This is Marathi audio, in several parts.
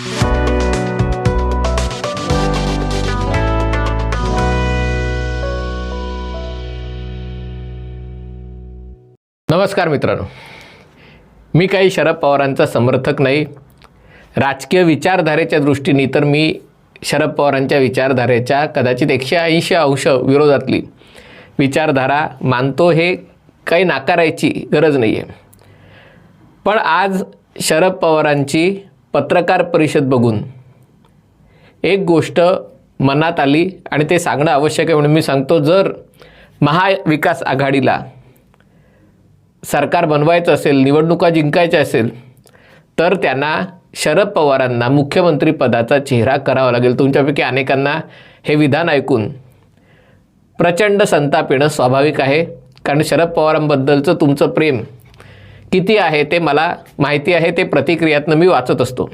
नमस्कार मित्रांनो. मी काही शरद पवारांचा समर्थक नाही. राजकीय विचारधारेच्या दृष्टीने तर मी शरद पवारांच्या विचारधारेच्या कदाचित एकशे ऐंशी अंश विरोधातली विचारधारा मानतो हे काही नाकारायची गरज नाही आहे पण आज शरद पवारांची पत्रकार परिषद बघून. एक गोष्ट मनात आली आणि ते सांगणं आवश्यक आहे म्हणून मी सांगतो जर महाविकास आघाडीला सरकार बनवायचं असेल निवडणुका जिंकायच्या असेल तर त्यांना शरद पवारांना मुख्यमंत्री पदाचा चेहरा करावा लागेल. तुमच्यापैकी अनेकांना हे विधान ऐकून प्रचंड संताप येणं स्वाभाविक आहे. कारण शरद पवारांबद्दलचं तुमचं प्रेम किती आहे ते मला माहिती आहे ते प्रतिक्रियातनं मी वाचत असतो.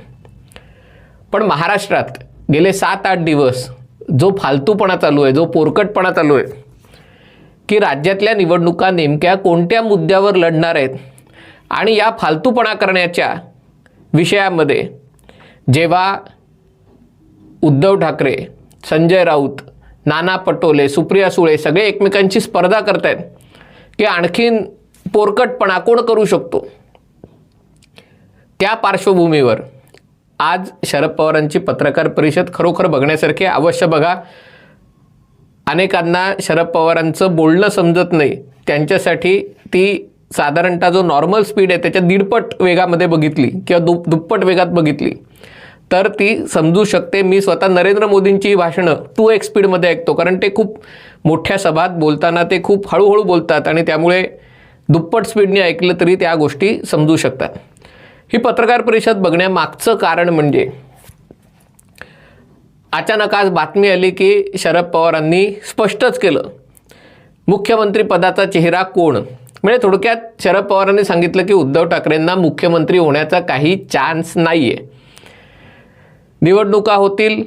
पण महाराष्ट्रात गेले सात आठ दिवस जो फालतूपणा चालू आहे जो पोरकटपणा चालू आहे की राज्यातल्या निवडणुका नेमक्या कोणत्या मुद्द्यावर लढणार आहेत आणि या फालतूपणा करण्याच्या विषयामध्ये जेव्हा उद्धव ठाकरे संजय राऊत नाना पटोले सुप्रिया सुळे सगळे एकमेकांची स्पर्धा करत आहेत की आणखीन पोरकटपणा कोण करू शकतो? त्या पार्श्वभूमीवर आज शरद पवारांची पत्रकार परिषद खरोखर बघण्यासारखी अवश्य बघा. अनेकांना शरद पवारांचं बोलणं समजत नाही. त्यांच्यासाठी ती साधारणतः जो नॉर्मल स्पीड आहे त्याच्या दीडपट वेगामध्ये बघितली किंवा दु दुप्पट वेगात बघितली. तर ती समजू शकते. मी स्वतः नरेंद्र मोदींची भाषणं टू एक्स स्पीडमध्ये ऐकतो कारण ते खूप मोठ्या सभात बोलताना ते खूप हळूहळू बोलतात आणि त्यामुळे दुप्पट स्पीडने ऐकलं तरी त्या गोष्टी समजू शकतात. ही पत्रकार परिषद बघण्यामागचं कारण म्हणजे अचानक आज बातमी आली की शरद पवारांनी स्पष्टच केलं. मुख्यमंत्री पदाचा चेहरा कोण? म्हणजे थोडक्यात शरद पवारांनी सांगितलं की उद्धव ठाकरेंना मुख्यमंत्री होण्याचा काही चान्स नाही आहे निवडणुका होतील.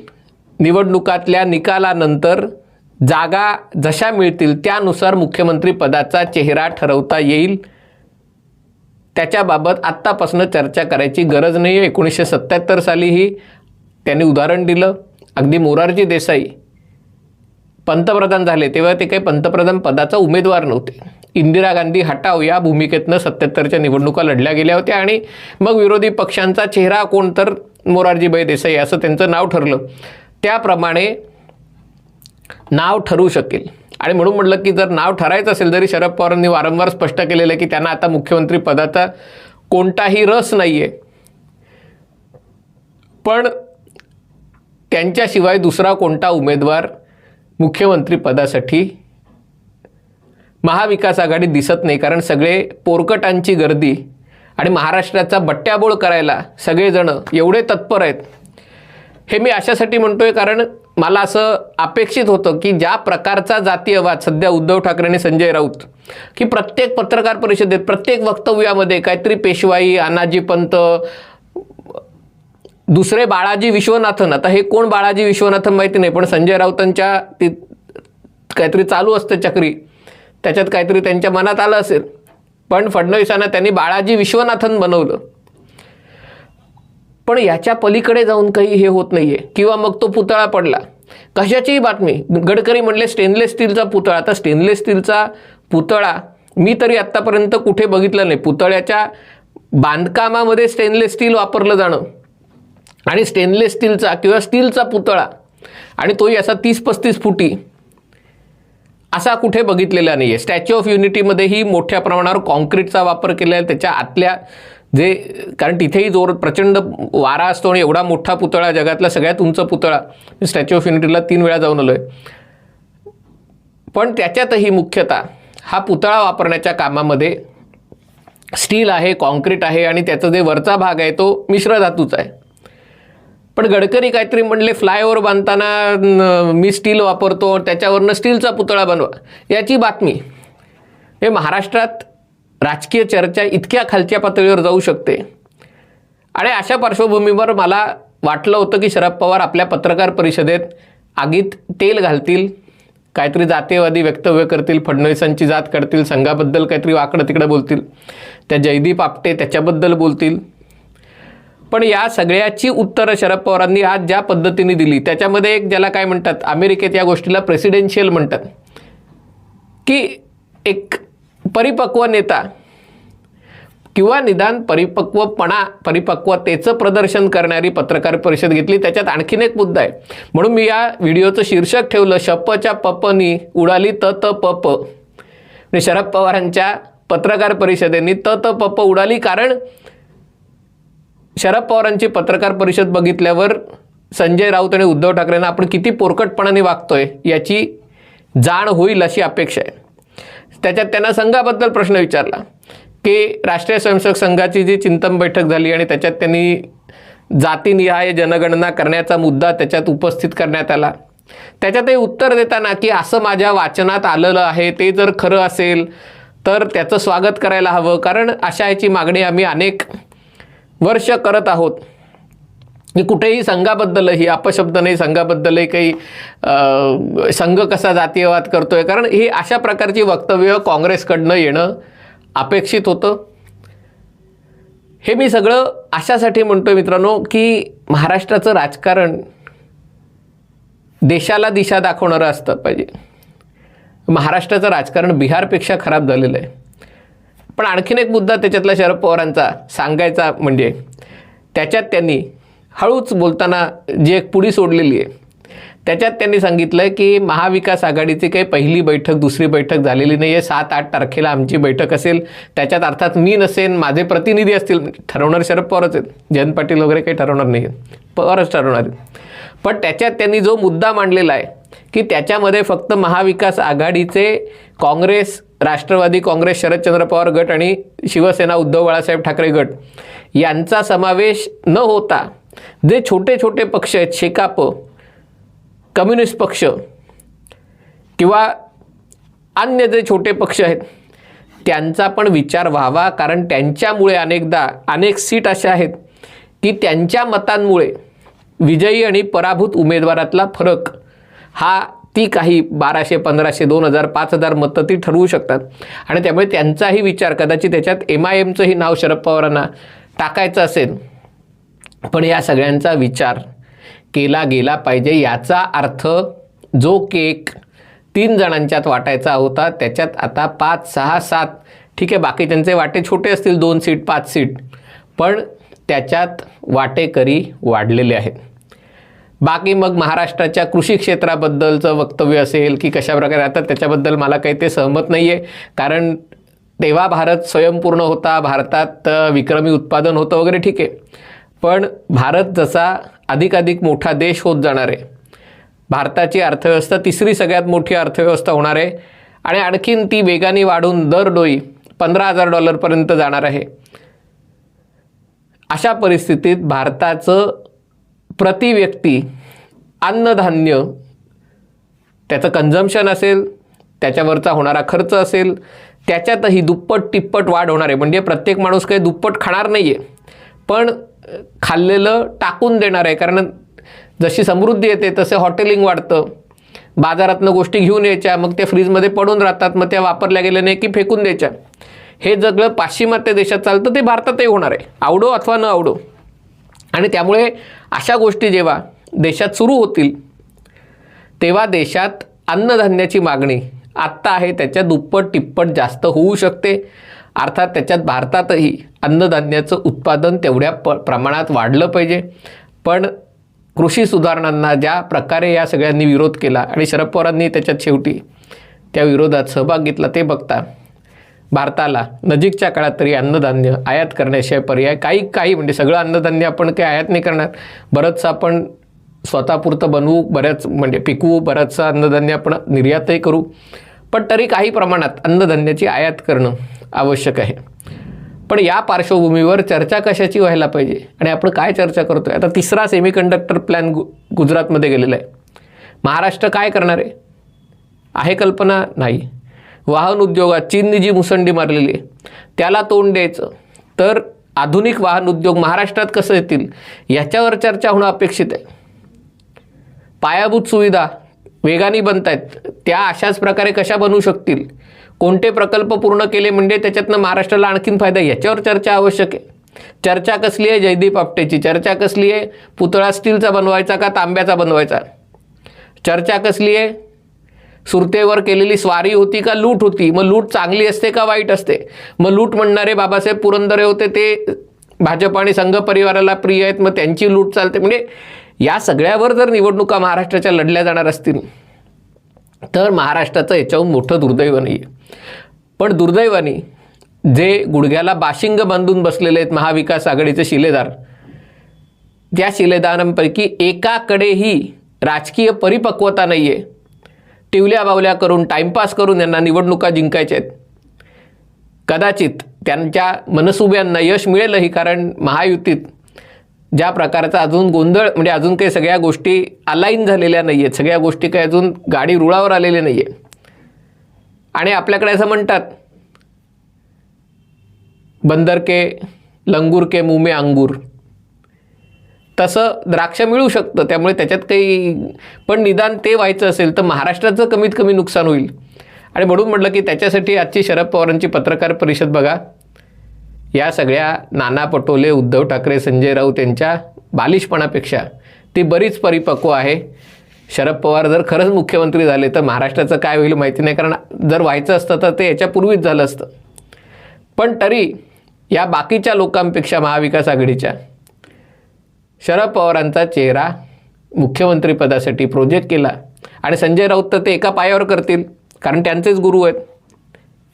निवडणुकातल्या निकालानंतर जागा जशा मिळतील त्यानुसार मुख्यमंत्री पदाचा चेहरा ठरवता येईल. त्याच्याबाबत आत्तापासून चर्चा करायची गरज नाही आहे एकोणीसशे सत्त्याहत्तर सालीही त्यांनी उदाहरण दिलं. अगदी मोरारजी देसाई पंतप्रधान झाले. तेव्हा ते काही पंतप्रधान पदाचा उमेदवार नव्हते. इंदिरा गांधी हटाव या भूमिकेतनं सत्याहत्तरच्या निवडणुका लढल्या गेल्या होत्या आणि मग विरोधी पक्षांचा चेहरा कोण तर मोरारजीभाई देसाई असं त्यांचं नाव ठरलं. त्याप्रमाणे नाव ठरू शकेल. आणि म्हणून म्हटलं की जर नाव ठरायचं असेल जरी शरद पवारांनी वारंवार स्पष्ट केलेलं आहे की त्यांना आता मुख्यमंत्री पदाचा कोणताही रस नाही आहे पण त्यांच्याशिवाय दुसरा कोणता उमेदवार मुख्यमंत्री पदासाठी महाविकास आघाडी दिसत नाही. कारण सगळे पोरकटांची गर्दी आणि महाराष्ट्राचा बट्ट्याबोळ करायला सगळेजण एवढे तत्पर आहेत. हे मी अशासाठी म्हणतो आहे कारण मला असं अपेक्षित होतं की ज्या प्रकारचा जातीयवाद सध्या उद्धव ठाकरे आणि संजय राऊत की प्रत्येक पत्रकार परिषदेत प्रत्येक वक्तव्यामध्ये काहीतरी पेशवाई अनाजी पंत दुसरे बाळाजी विश्वनाथन आता हे कोण बाळाजी विश्वनाथन माहिती नाही पण संजय राऊतांच्या ती काहीतरी चालू असतं चक्री त्याच्यात काहीतरी त्यांच्या मनात आलं असेल. पण फडणवीसांना त्यांनी बाळाजी विश्वनाथन बनवलं. पण याच्या पलीकडे जाऊन काही हे होत नाही आहे किंवा मग तो पुतळा पडला. कशाचीही बातमी. गडकरी म्हणले स्टेनलेस स्टीलचा पुतळा. आता स्टेनलेस स्टीलचा पुतळा मी तरी आत्तापर्यंत कुठे बघितलं नाही. पुतळ्याच्या बांधकामामध्ये स्टेनलेस स्टील वापरलं जाणं. आणि स्टेनलेस स्टीलचा किंवा स्टीलचा पुतळा. आणि तोही असा तीस पस्तीस फुटी. असा कुठे बघितलेला नाही आहे स्टॅच्यू ऑफ युनिटीमध्येही मोठ्या प्रमाणावर कॉन्क्रीटचा वापर केलेला आहे. त्याच्या आतल्या जे कारण तिथेही जोर प्रचंड वारा असतो आणि एवढा मोठा पुतळा जगातला सगळ्यात उंच पुतळा. मी स्टॅच्यू ऑफ युनिटीला तीन वेळा जाऊन आलो आहे पण त्याच्यातही मुख्यतः हा पुतळा वापरण्याच्या कामामध्ये स्टील आहे कॉन्क्रीट आहे आणि त्याचा जे वरचा भाग आहे तो मिश्र धातूचा आहे. पण गडकरी काहीतरी म्हणले फ्लायओव्हर बांधताना मी स्टील वापरतो त्याच्यावरनं स्टीलचा पुतळा बनवा. याची बातमी हे महाराष्ट्रात राजकीय चर्चा इतक्या खालच्या पातळीवर जाऊ शकते. आणि अशा पार्श्वभूमीवर मला वाटलं होतं की शरद पवार आपल्या पत्रकार परिषदेत आगीत तेल घालतील काहीतरी जातीयवादी वक्तव्य करतील फडणवीसांची जात करतील संघाबद्दल काहीतरी वाकडं तिकडं बोलतील त्या जयदीप आपटे त्याच्याबद्दल बोलतील. पण या सगळ्याची उत्तरं शरद पवारांनी आज ज्या पद्धतीने दिली त्याच्यामध्ये एक ज्याला काय म्हणतात अमेरिकेत या गोष्टीला प्रेसिडेन्शियल म्हणतात की एक परिपक्व नेता किंवा निदान परिपक्वपणा परिपक्वतेचं प्रदर्शन करणारी पत्रकार परिषद घेतली. त्याच्यात आणखीन एक मुद्दा आहे. म्हणून मी या व्हिडिओचं शीर्षक ठेवलं शपच्या पपनी उडाली त त पप. म्हणजे शरद पवारांच्या पत्रकार परिषदेनी त त पप उडाली कारण शरद पवारांची पत्रकार परिषद बघितल्यावर संजय राऊत आणि उद्धव ठाकरेंना आपण किती पोरकटपणाने वागतोय याची जाण होईल अशी अपेक्षा आहे. त्याच्यात त्यांना संघाबद्दल प्रश्न विचारला की राष्ट्रीय स्वयंसेवक संघाची जी चिंतन बैठक झाली आणि त्याच्यात त्यांनी जातीनिहाय जनगणना करण्याचा मुद्दा त्याच्यात उपस्थित करण्यात आला. त्याच्यातही उत्तर देताना की असं माझ्या वाचनात आलेलं आहे ते जर खरं असेल तर त्याचं स्वागत करायला हवं. कारण अशा याची मागणी आम्ही अनेक वर्ष करत आहोत. की कुठेही संघाबद्दलही अपशब्द नाही संघाबद्दलही काही संघ कसा जातीयवाद करतोय कारण ही अशा प्रकारची वक्तव्य काँग्रेसकडनं येणं अपेक्षित होतं. हे मी सगळं अशासाठी म्हणतोय मित्रांनो की महाराष्ट्राचं राजकारण देशाला दिशा दाखवणारं असतं पाहिजे. महाराष्ट्राचं राजकारण बिहारपेक्षा खराब झालेलं आहे. पण आणखीन एक मुद्दा त्याच्यातला शरद पवारांचा सांगायचा म्हणजे त्याच्यात त्यांनी हळूच बोलताना जी एक पुढी सोडलेली आहे त्याच्यात त्यांनी सांगितलं की महाविकास आघाडीची काही पहिली बैठक दुसरी बैठक झालेली नाही आहे सात आठ तारखेला आमची बैठक असेल. त्याच्यात अर्थात मी नसेन माझे प्रतिनिधी असतील. ठरवणार शरद पवारच आहेत. जयंत पाटील वगैरे काही ठरवणार नाही आहेत पवारच ठरवणार आहेत. पण त्याच्यात त्यांनी जो मुद्दा मांडलेला आहे की त्याच्यामध्ये फक्त महाविकास आघाडीचे काँग्रेस राष्ट्रवादी काँग्रेस शरदचंद्र पवार गट आणि शिवसेना उद्धव बाळासाहेब ठाकरे गट यांचा समावेश न होता जे छोटे छोटे पक्ष आहेत शेकाप कम्युनिस्ट पक्ष किंवा अन्य जे छोटे पक्ष आहेत त्यांचा पण विचार व्हावा. कारण त्यांच्यामुळे अनेकदा अनेक सीट अशा आहेत की त्यांच्या मतांमुळे विजयी आणि पराभूत उमेदवारातला फरक हा ती काही बाराशे पंधराशे दोन हजार पाच हजार मतं ती ठरवू शकतात. आणि त्यामुळे त्यांचाही विचार कदाचित त्याच्यात एम आय एमचंही नाव शरद पवारांना टाकायचं असेल पण या सगळ्यांचा विचार केला गेला पाहिजे. याचा अर्थ जो केक तीन जणांच्यात वाटायचा होता त्याच्यात आता पाच सहा सात ठीक आहे बाकी त्यांचे वाटे छोटे असतील दोन सीट पाच सीट पण त्याच्यात वाटेकरी वाढलेले आहेत. बाकी मग महाराष्ट्राच्या कृषी क्षेत्राबद्दलचं वक्तव्य असेल की कशा प्रकारे आता त्याच्याबद्दल मला काही ते सहमत नाही आहे कारण तेव्हा भारत स्वयंपूर्ण होता भारतात विक्रमी उत्पादन होतं वगैरे ठीक आहे. पण भारत जसा अधिकाधिक मोठा देश होत जाणार आहे भारताची अर्थव्यवस्था तिसरी सगळ्यात मोठी अर्थव्यवस्था होणार आहे आणि आणखीन ती वेगाने वाढून दरडोई पंधरा हजार डॉलरपर्यंत जाणार आहे. अशा परिस्थितीत भारताचं प्रति व्यक्ती अन्नधान्य त्याचं कन्झम्शन असेल त्याच्यावरचा होणारा खर्च असेल त्याच्यातही दुप्पट तिप्पट वाढ होणार आहे. म्हणजे प्रत्येक माणूस काही दुप्पट खाणार नाही आहे पण खाल्लेलं टाकून देणार आहे. कारण जशी समृद्धी येते तसे हॉटेलिंग वाढतं. बाजारातनं गोष्टी घेऊन यायच्या मग त्या फ्रीजमध्ये पडून राहतात मग त्या वापरल्या गेल्या नाही की फेकून द्यायच्या. हे जगलं पाश्चिमात्य देशात चालतं ते भारतातही होणार आहे. आवडो अथवा न आवडो. आणि त्यामुळे अशा गोष्टी जेव्हा देशात सुरू होतील तेव्हा देशात अन्नधान्याची मागणी आत्ता आहे त्याच्या दुप्पट तिप्पट जास्त होऊ शकते. अर्थात त्याच्यात भारतातही अन्नधान्याचं उत्पादन तेवढ्या प प्रमाणात वाढलं पाहिजे. पण कृषी सुधारणांना ज्या प्रकारे या सगळ्यांनी विरोध केला आणि शरद पवारांनी त्याच्यात शेवटी त्या विरोधात सहभाग घेतला ते बघता भारताला नजीकच्या काळात तरी अन्नधान्य आयात करण्याशिवाय पर्याय काही काही म्हणजे सगळं अन्नधान्य आपण काही आयात नाही करणार. बरंचसं आपण स्वतःपुरतं बनवू बऱ्याच म्हणजे पिकवू बरंचसं अन्नधान्य आपण निर्यातही करू. पण तरी काही प्रमाणात अन्नधान्याची आयात करणं आवश्यक आहे. पण या पार्श्वभूमीवर चर्चा कशाची व्हायला पाहिजे? आणि आपण काय चर्चा करतोय? आता तिसरा सेमीकंडक्टर प्लॅन गु गुजरातमध्ये गेलेला आहे. महाराष्ट्र काय करणार आहे? आहे कल्पना? नाही. वाहन उद्योगात चीनने जी मुसंडी मारलेली आहे त्याला तोंड द्यायचं. तर आधुनिक वाहन उद्योग महाराष्ट्रात कसं येतील? याच्यावर चर्चा होणं अपेक्षित आहे. पायाभूत सुविधा वेगाने बनत आहेत त्या अशाच प्रकारे कशा बनू शकतील? कोणते प्रकल्प पूर्ण केले म्हणजे त्याच्यातनं महाराष्ट्राला आणखीन फायदा याच्यावर चर्चा आवश्यक आहे. चर्चा कसली आहे जयदीप आपटेची? चर्चा कसली आहे? पुतळा स्टीलचा बनवायचा का तांब्याचा बनवायचा? चर्चा कसली आहे? सुरतेवर केलेली स्वारी होती का लूट होती? मग लूट चांगली असते का वाईट असते? मग लूट म्हणणारे बाबासाहेब पुरंदरे होते ते भाजप आणि संघ परिवाराला प्रिय आहेत मग त्यांची लूट चालते. म्हणजे या सगळ्यावर जर निवडणुका महाराष्ट्राच्या लढल्या जाणार असतील तर महाराष्ट्राचं याच्याहून मोठं दुर्दैव नाही आहे. पण दुर्दैवाने जे गुडघ्याला बाशिंग बांधून बसलेले आहेत महाविकास आघाडीचे शिलेदार त्या शिलेदारांपैकी एकाकडेही राजकीय परिपक्वता नाही आहे टिवल्या बावल्या करून टाईमपास करून यांना निवडणुका जिंकायच्या आहेत. कदाचित त्यांच्या मनसुब्यांना यश मिळेलही कारण महायुतीत ज्या प्रकारचा अजून गोंधळ म्हणजे अजून काही सगळ्या गोष्टी अलाईन झालेल्या नाही आहेत सगळ्या गोष्टी काही अजून गाडी रुळावर आलेल्या नाही आहे आणि आपल्याकडे असं म्हणतात बंदर के लंगूर के मुमे अंगूर. तसं द्राक्ष मिळू शकतं त्यामुळे त्याच्यात काही पण निदान ते व्हायचं असेल तर महाराष्ट्राचं कमीत कमी नुकसान होईल. आणि म्हणून म्हटलं की त्याच्यासाठी आजची शरद पवारांची पत्रकार परिषद बघा. या सगळ्या नाना पटोले उद्धव ठाकरे संजय राऊत यांच्या बालिशपणापेक्षा ती बरीच परिपक्व आहे. शरद पवार जर खरंच मुख्यमंत्री झाले तर महाराष्ट्राचं काय होईल माहिती नाही कारण जर व्हायचं असतं तर ते याच्यापूर्वीच झालं असतं. पण तरी या बाकीच्या लोकांपेक्षा महाविकास आघाडीच्या शरद पवारांचा चेहरा मुख्यमंत्रीपदासाठी प्रोजेक्ट केला आणि संजय राऊत तर ते एका पायावर करतील कारण त्यांचेच गुरु आहेत.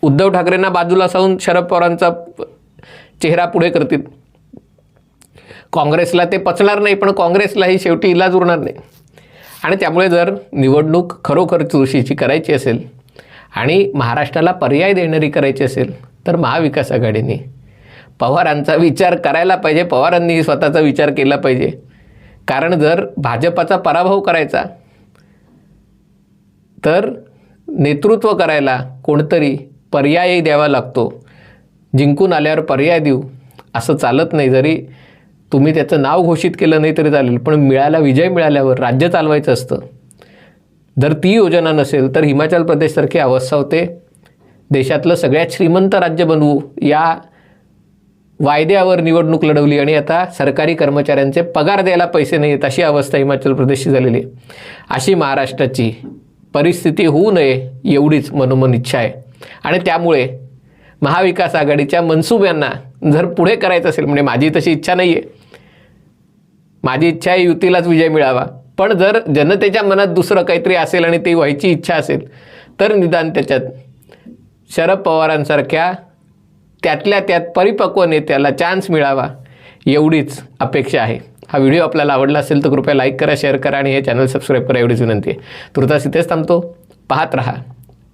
उद्धव ठाकरेंना बाजूला सावून शरद पवारांचा चेहरा पुढे करतील. काँग्रेसला ते पचणार नाही पण काँग्रेसलाही शेवटी इलाज उरणार नाही. आणि त्यामुळे जर निवडणूक खरोखर चुरशीची करायची असेल आणि महाराष्ट्राला पर्याय देणारी करायची असेल तर महाविकास आघाडीने पवारांचा विचार करायला पाहिजे पवारांनी स्वतःचा विचार केला पाहिजे. कारण जर भाजपाचा पराभव करायचा तर नेतृत्व करायला कोणतरी पर्यायही द्यावा लागतो. जिंकून आल्यावर पर्याय देऊ. असं चालत नाही. जरी तुम्ही त्याचं नाव घोषित केलं नाही तरी चालेल पण मिळाला विजय मिळाल्यावर राज्य चालवायचं असतं. जर ती योजना नसेल तर हिमाचल प्रदेशसारखी अवस्था होते. देशातलं सगळ्यात श्रीमंत राज्य बनवू या वायद्यावर निवडणूक लढवली आणि आता सरकारी कर्मचाऱ्यांचे पगार द्यायला पैसे नाही आहेत अशी अवस्था हिमाचल प्रदेशची झालेली आहे. अशी महाराष्ट्राची परिस्थिती होऊ नये एवढीच मनोमन इच्छा आहे. आणि त्यामुळे महाविकास आघाडीच्या मनसुब्यांना जर पुढे करायचं असेल म्हणजे माझी तशी इच्छा नाही आहे माझी इच्छा आहे युतीलाच विजय मिळावा. पण जर जनतेच्या मनात दुसरं काहीतरी असेल आणि ती व्हायची इच्छा असेल तर निदान त्याच्यात शरद पवारांसारख्या त्यातल्या त्यात परिपक्व नेत्याला चान्स मिळावा एवढीच अपेक्षा आहे. हा व्हिडिओ आपल्याला आवडला असेल तर कृपया लाईक करा शेअर करा आणि हे चॅनल सबस्क्राईब करा एवढीच विनंती आहे. तुर्तास इथेच थांबतो. पाहत रहा.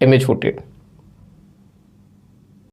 M H forty